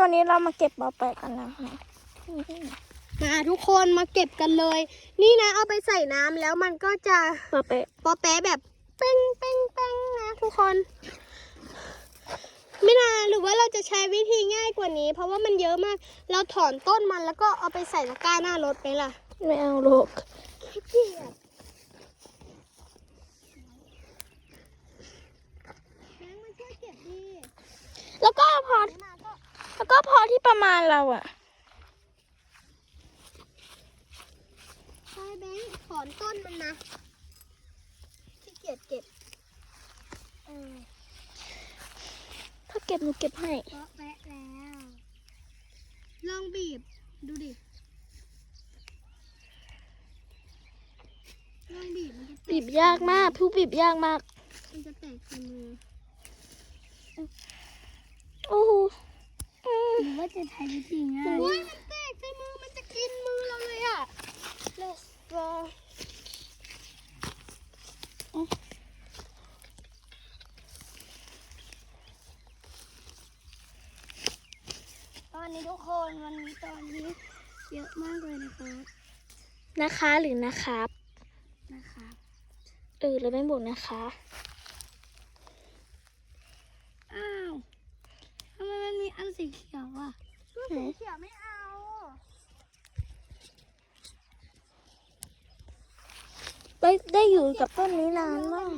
วันนี้เรามาเก็บปอแปะกันนะคะมาทุกคนมาเก็บกันเลย นี่นะเอาไปใส่น้ำแล้วมันก็จะปอแปะปอแปะแบบเป้งเป้งเป้งนะทุกคน ไม่นาหรือว่าเราจะใช้วิธีง่ายกว่านี้ เพราะว่ามันเยอะมาก เราถอนต้นมันแล้วก็เอาไปใส่ตะกร้าหน้ารถไปล่ะไม่เอาลูกขี้เกียจแบงค์มาช่วยเก็บดีแล้วก็พอมา ก็แล้วก็พอที่ประมาณเราอะใช่แบงค์ถอนต้นมันนะขี้เกียจเก็บเออถ้าเก็บหนูเก็บให้ เพาะแปะแล้ว ลองบีบดูดิ ลองบีบมันจะแตกบีบยากมากผู้บีบยากมาก มันจะแตกในมือ โอ้โหอืม หรือว่าจะใช้วิธีง่ายว้ยมันแตกในมือมันจะกินมือเราเลยอะ Let's go ตอนนี้ทุกคนวันนี้ตอนนี้เยอะมากเลยนะครับ นะคะหรือนะครับ นะครับ เออเราไม่บอกนะคะ อ้าวทำไมมันมีอันสีเขียวอะ สีเขียวไม่เอาได้ได้อยู่กับต้นนี้นานมาก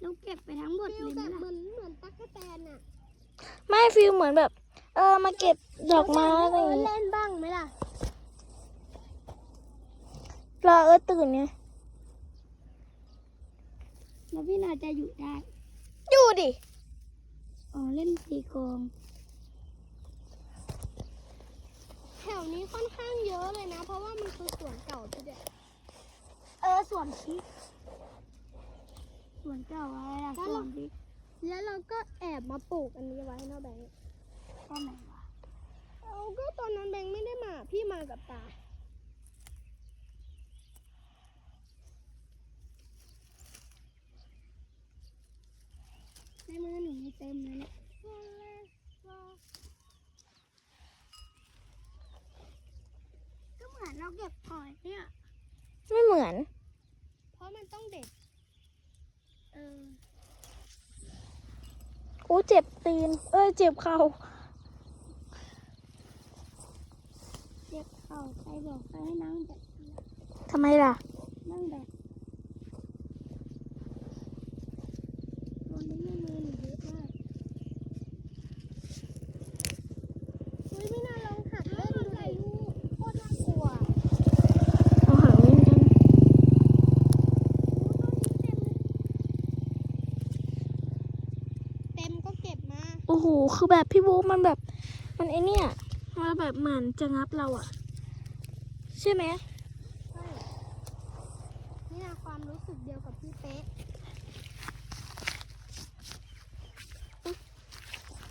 เราเก็บไปทั้งหมดเลยแบบเหมือนเหมือนตั๊กแตนอะไม่ฟิลเหมือนแบบ เออมาเก็บดอกไม้อะไรอย่างเงี้ยเล่นบ้างไหมล่ะ รอเออตื่นไงแล้วพี่นาจะอยู่ได้ อยู่ดิ อ๋อเล่นตีกลอง แถวนี้ค่อนข้างเยอะเลยนะ เพราะว่ามันคือสวนเก่าที่เด็ดเออสวนพริกสวนเก่าอะไรอะสวนพริกแล้วเราก็แอบมาปลูกอันนี้ไว้เนาะแบงค์ตอนไหนวะเอาก็ตอนนั้นแบงค์ไม่ได้มา พี่มากับตาในมือหนูมีเต็มเลยเนี่ยก็เหมือนเราเก็บหอยเนี่ย ไม่เหมือน เพราะมันต้องเด็ด เออ โอ้เจ็บตีน เอ้ย เจ็บเข่าเจ็บเข่าใครบอกใครให้นั่งแบบนี้ทำไมล่ะ นั่งแบบตอนนี้ในมือหนูเยอะมากเฮ้ยไม่น่าลองหัดเล่นดูดิโคตรน่ากลัว เอาหางเล่นกัน เต็มก็เก็บมา โอ้โห คือแบบพี่บูมันแบบ มันไอเนี่ยมันแบบเหมือนจะงับเราอะใช่ไหมใช่นี่นะความรู้สึกเดียวกับพี่เป๊ะ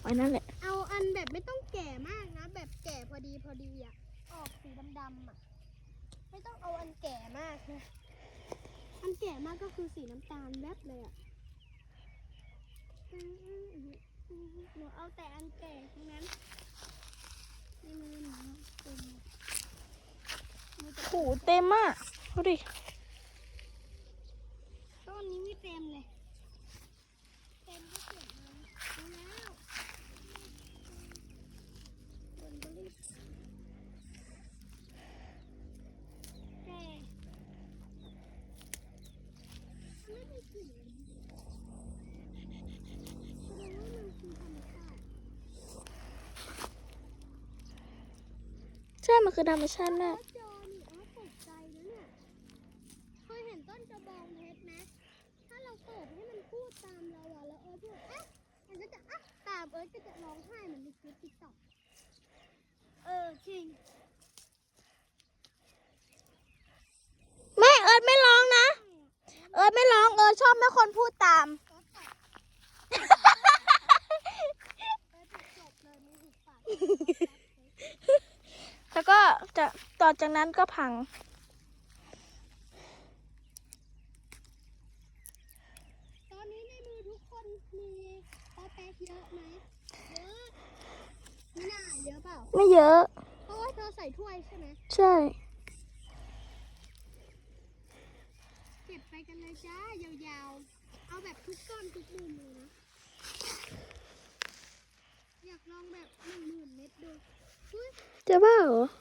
ไว้นั่นแหละ เอาอันแบบไม่ต้องแก่มากนะ แบบแก่พอดีพอดีอะออกสีดำๆอะไม่ต้องเอาอันแก่มากนะ อันแก่มากก็คือสีน้ำตาลแวบเลยอะ หนูเอาแต่อันแก่ทั้งนั้นในมือหนูเต็มมือจะโหเต็มมากดูดิต้นนี้ไม่เต็มเลยเต็มก็เก็บมาดูแล้วบนบริษแต่ไม่มีกลิ่นเลยแสดงว่ามันคือธรรมชาติ ใช่ มันคือธรรมชาติมากจอนี่อ๋อตกใจนะเนี่ยเคยเห็นต้นกระบองเพชรไหมถ้าเราเปิดให้มันพูดตามเราอะแล้วเอิร์ธพูดอะมันก็จะอะตามเอิร์ธก็จะร้องไห้เหมือนในคลิปติ๊กต็อกเออจริงไม่เอิร์ธไม่ร้องนะ เอิร์ธไม่ร้องเอิร์ธชอบแม่คนพูดตาม ก็ตอบเอิร์ธจบเลยมีหุบปาก แล้วก็จะ ต่อจากนั้นก็พัง ตอนนี้ในมือทุกคนมีปอแป๊กเยอะไหมเยอะไม่เยอะ เพราะว่าเธอใส่ถ้วยใช่ไหมใช่ เก็บไปกันเลยจ้ายาวๆ เอาแบบทุกก้อนทุกมุมเลยนะ อยากลองแบบหนึ่งหมื่นเม็ดดูเฮ้ยจะบ้าเหรอไม่ได้บ้างแ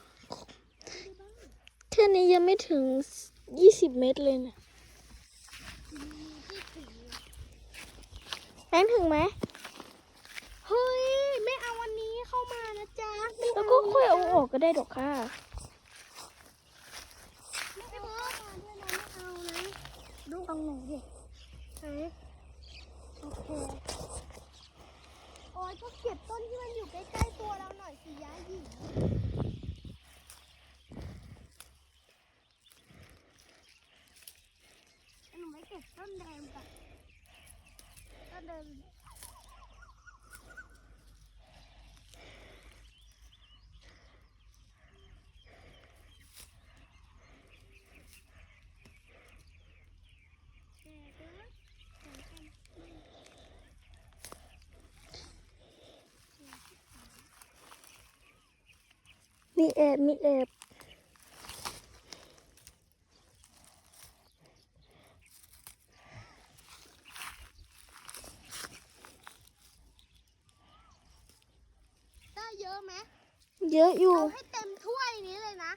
ค่นี้ยังไม่ถึงยี่สิบเมตรเลยเนี่ยมีที่ถึงเลยแบงค์ถึงไหมเฮ้ยไม่เอาวันนี้เข้ามานะจ๊ะไม่แล้วก็ค่อยเอาออกก็ได้ดอกค่ะ ไม่เอาเข้ามาด้วยนะไม่เอานะดูตรงไหนดิไหนโอเคโอ้ยก็เก็บต้นที่มันอยู่ใกล้ๆตัวเราหน่อยสิย้ายหญิงหนูไม่ เก็บต้นแดงกับต้นเดิมแตกแล้วแตกกันมีแอมีแอบ ได้เยอะไหมเยอะอยู่ เอาให้เต็มถ้วยนี้เลยนะ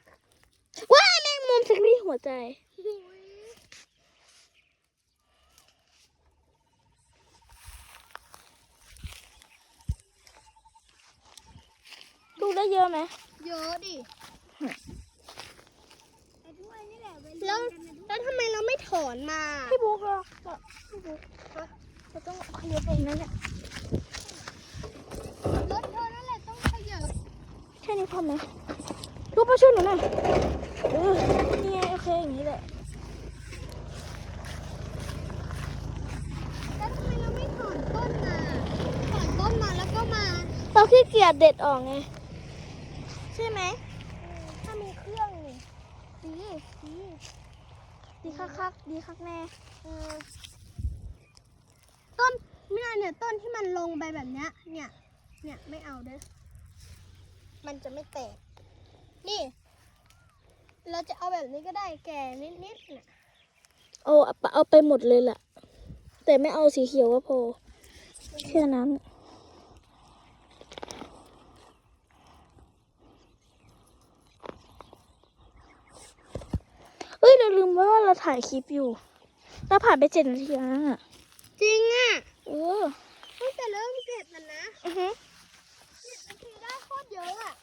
ว้ายแมงมุมสักนี่หัวใจหุยดูได้เยอะไหม เยอะดิไอ้ถ้วยนี่แหละแล้วแล้วทำไมเราไม่ถอนมา พี่บุ๊กเหรอพี่บุ๊กเราต้องขยับเองนั่นแหละ รถเธอนั่นแหละต้องขยับ แค่นี้พอ ไหมลูกมาช่วยหนูหน่อยเออนี่ไงโอเคอย่างนี้แหละแล้วทำไมเราไม่ถอนต้นมาถอนต้นมาแล้วก็มาเราขี้เกียจเด็ดออกไง ใช่ไหม ถ้ามีเครื่องนี่ดีดีดีคักๆดีคักแน่เออต้นเนี่ยเนี่ยต้นที่มันลงไปแบบเนี้ยเนี่ยเนี่ยไม่เอาเด้อ มันจะไม่แตก นี่ เราจะเอาแบบนี้ก็ได้แก่นิดๆน่ะเอาเอาไปหมดเลยแหละแต่ไม่เอาสีเขียวก็พอแค่นั้นเฮ้ยเราลืมว่าเราถ่ายคลิปอยู่ เราผ่านไปเจ็ดนาทีแล้วน่ะจริงอะเออตั้งแต่เริ่มเก็บมันนะ อือฮึ เนี่ยบางทีได้โคตร เยอะอะ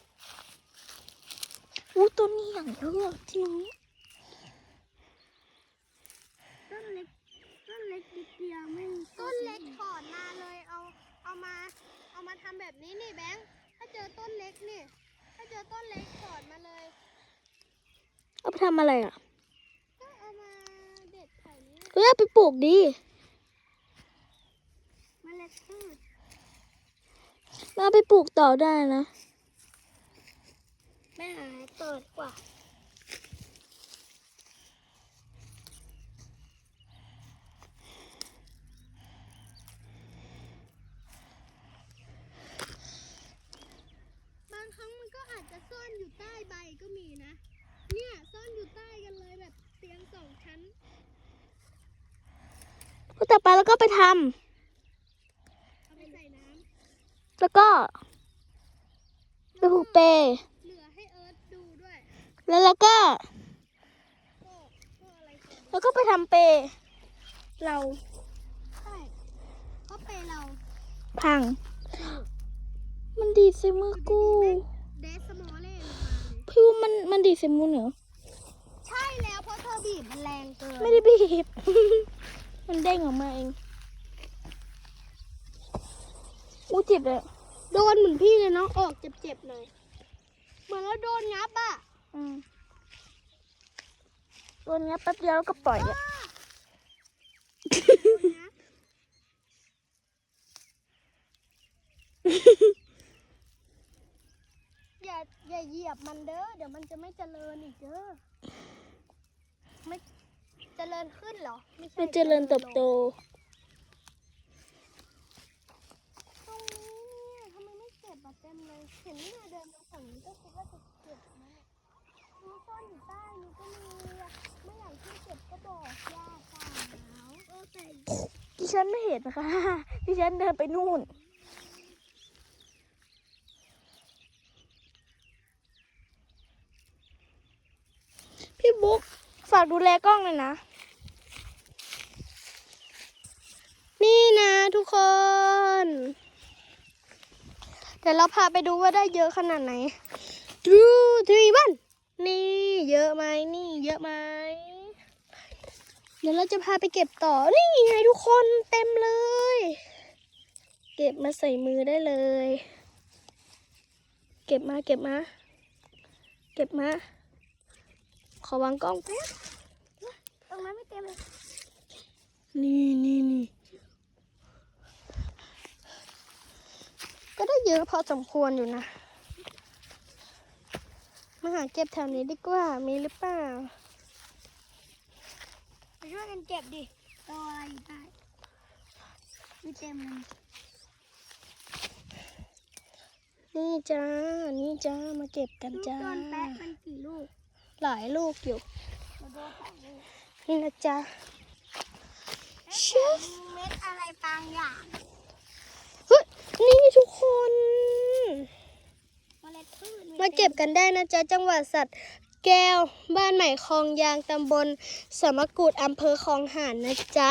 อู้ต้นนี้อย่างเยอะที่นี้ต้นเล็กต้นเล็กนิดเดียวไม่ต้นเล็กถอนมาเลยเอาเอามา เอามาทำแบบนี้นี่แบงค์ถ้าเจอต้นเล็กนี่ ถ้าเจอต้นเล็กถอนมาเลย เอาไปทำอะไรอะก็เอามาเด็ดไข่นี้เฮ้ยเอาไปปลูกดีเมล็ดพืชเอาไปปลูกต่อได้นะแม่ หาต่อดีกว่าบางครั้งมันก็อาจจะซ่อนอยู่ใต้ใบก็มีนะ เนี่ยซ่อนอยู่ใต้กันเลยแบบเตียงสองชั้นก็ต่อไปแล้วก็ไปทำเอาไปใส่น้แล้วก็ำไปผูกเปรย์ เหลือให้เอิร์ธดูด้วย แล้วเราก็โก็ก็อะไรก่อนแล้วก็ไปทำเปรย์เราใช่เพราะเปรย์เรา พัง มันดีดใส่มือกูเดสมอลเล่ลงมาเลยพี่ว่ามันมันดีดใส่มือเหรอใช่แล้วเพราะเธอบีบมันแรงเกินไม่ได้บีบ มันเด้งออกมาเองอู้เจ็บเลยโดนเหมือนพี่เลยเนาะออกเจ็บๆหน่อยเหมือนเราโดนงับอะอืม ตัวเนี้ยแป๊บเดียวแล้วก็ปล่อยอะโดนงับอย่าอย่าเหยียบมันเด้อ เดี๋ยวมันจะไม่เจริญอีกเด้อ ไม่เจริญขึ้นเหรอใช่ไม่เจริญเติบโต ตรงนี้เนี่ยทำไมไม่เก็บอะเต็มเลย เห็นนี่นาเดินมาฝั่งนี้ก็คิดว่าจะเก็บนะ เนี่ยดูซ่อนอยู่ใต้นี้ก็มีอะไม่อยากที่เก็บก็บอกย่าเปล่าเออแต่ดิฉันไม่เห็นนะคะดิฉันเดินไปนู่น พี่บุ๊กฝากดูแลกล้องเลยนะ นี่นะทุกคน เดี๋ยวเราพาไปดูว่าได้เยอะขนาดไหนดูทีวั นนี่เยอะไหมนี่เยอะไหมเดี๋ยวเราจะพาไปเก็บต่อ นี่ไงทุกคนเต็มเลย เก็บมาใส่มือได้เลย เก็บมาเก็บมา เก็บมา ขอวางกล้องแป๊บตรงนั้นไม่เต็มเลยนี่นี่นี่ก็ได้เยอะพอสมควรอยู่นะ มาหาเก็บแถวนี้ดีกว่า มีหรือเปล่า ไปช่วยกันเก็บดิตัวอะไรอยู่ใต้ไม่เต็มเลยนี่จ้า นี่จ้า มาเก็บกันลูกจ้า โดนแปะมันกี่ลูกหลายลูกอยู่ เราโดนสองลูกนี่นะจ๊ะเชื่อเม็ดอะไรบางอย่าง เฮ้ย นี่ทุกคนเมล็ดพืชมาเก็บกันได้นะจ๊ะจังหวัดสัตว์แก้วบ้านใหม่คลองยางตำบลสามกุฎอำเภอคลองหานนะจ๊ะ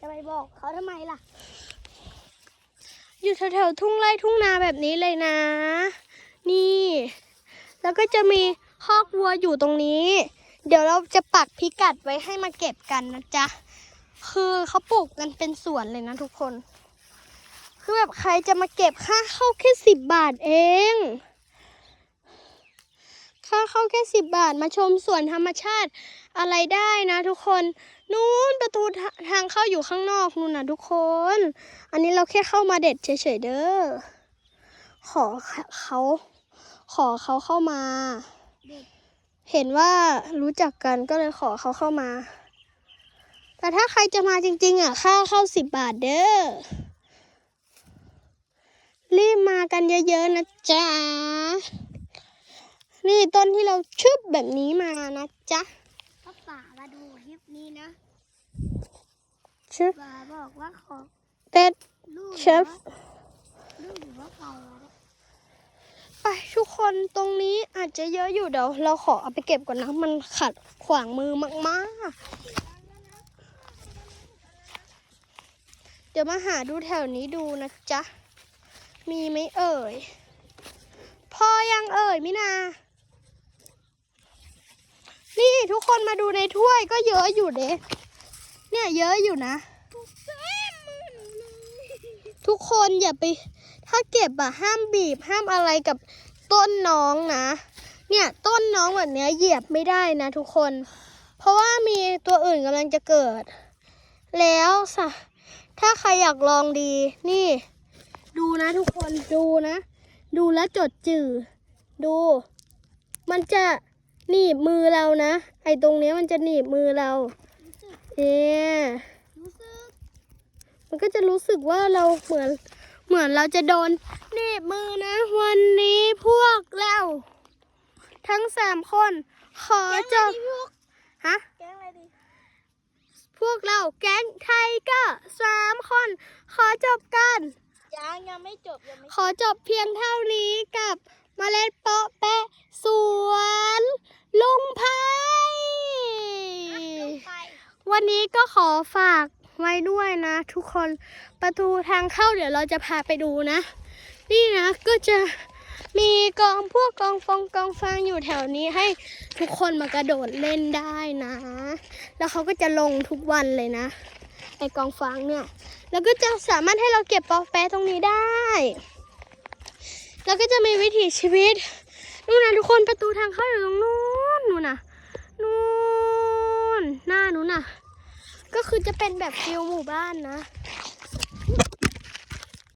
จะไปบอกเขาทำไมล่ะ อยู่แถวๆทุ่งไร่ทุ่งนาแบบนี้เลยนะ นี่ แล้วก็จะมีคอกวัวอยู่ตรงนี้ เดี๋ยวเราจะปักพิกัดไว้ให้มาเก็บกันนะจ๊ะ คือเขาปลูกกันเป็นสวนเลยนะทุกคน คือแบบใครจะมาเก็บค่าเข้าแค่สิบบาทเอง ค่าเข้าแค่สิบบาทมาชมสวนธรรมชาติอะไรได้นะทุกคน นู้นประตูทางเข้าอยู่ข้างนอกนู่นนะทุกคน อันนี้เราแค่เข้ามาเด็ดเฉยๆเด้อ ขอเขาขอเขาเข้ามา เห็นว่ารู้จักกันก็เลยขอเขาเข้ามา แต่ถ้าใครจะมาจริง ๆ อะ ค่าเข้าสิบบาทเด้อ รีบมากันเยอะๆนะจ๊ะ นี่ต้นที่เราชึบแบบนี้มานะจ๊ะพ่อป่ามาดูคลิปนี้นะชึบป่าบอกว่าขอเต็ดลูกเชฟลูกหรือว่าไก่วะไปทุกคนตรงนี้อาจจะเยอะอยู่เดี๋ยวเราขอเอาไปเก็บก่อนนะ มันขัดขวางมือมากๆ เดี๋ยวมาหาดูแถวนี้ดูนะจ๊ะ มีไหมเอ่ย พอยังเอ่ยมินา นี่ทุกคนมาดูในถ้วยก็เยอะอยู่เด้เนี่ยเยอะอยู่นะ ทุกคนอย่าไป ถ้าเก็บอะห้ามบีบห้ามอะไรกับต้นน้องนะ เนี่ยต้นน้องแบบเนี้ยเหยียบไม่ได้นะทุกคน เพราะว่ามีตัวอื่นกำลังจะเกิด แล้วสะถ้าใครอยากลองดีนี่ ดูนะทุกคนดูนะ ดูแลวจดจื่อดู มันจะหนีบมือเรานะ ไอ้ตรงเนี้ยมันจะหนีบมือเราเนี่ยรู้สึกมันก็จะรู้สึกว่าเราเหมือนเหมือนเราจะโดนหนีบมือนะ วันนี้พวกเรา ทั้งสามคน ขอจบฮะแกงอะไรดีพวกเราแก๊งไทเก็สามคน ขอจบกัน ยังยังไม่จบยังไม่ขอจบเพียงเท่านี้กับมเมล็ดเปาะแปะสวนลุงไพวันนี้ก็ขอฝากไว้ด้วยนะ ทุกคนประตูทางเข้าเดี๋ยวเราจะพาไปดูนะ นี่นะก็จะมีกองพวกกองฟองกองฟางอยู่แถวนี้ให้ทุกคนมากระโดดเล่นได้นะ แล้วเขาก็จะลงทุกวันเลยนะ ไอกองฟางเนี่ยแล้วก็จะสามารถให้เราเก็บปอแปะตรงนี้ได้ แล้วก็จะมีวิถีชีวิตนู่นนะทุกคนประตูทางเข้าอยู่ตรงนู้นนู่นนะนู่นหน้านู้นน่ะก็คือจะเป็นแบบฟิลหมู่บ้านนะ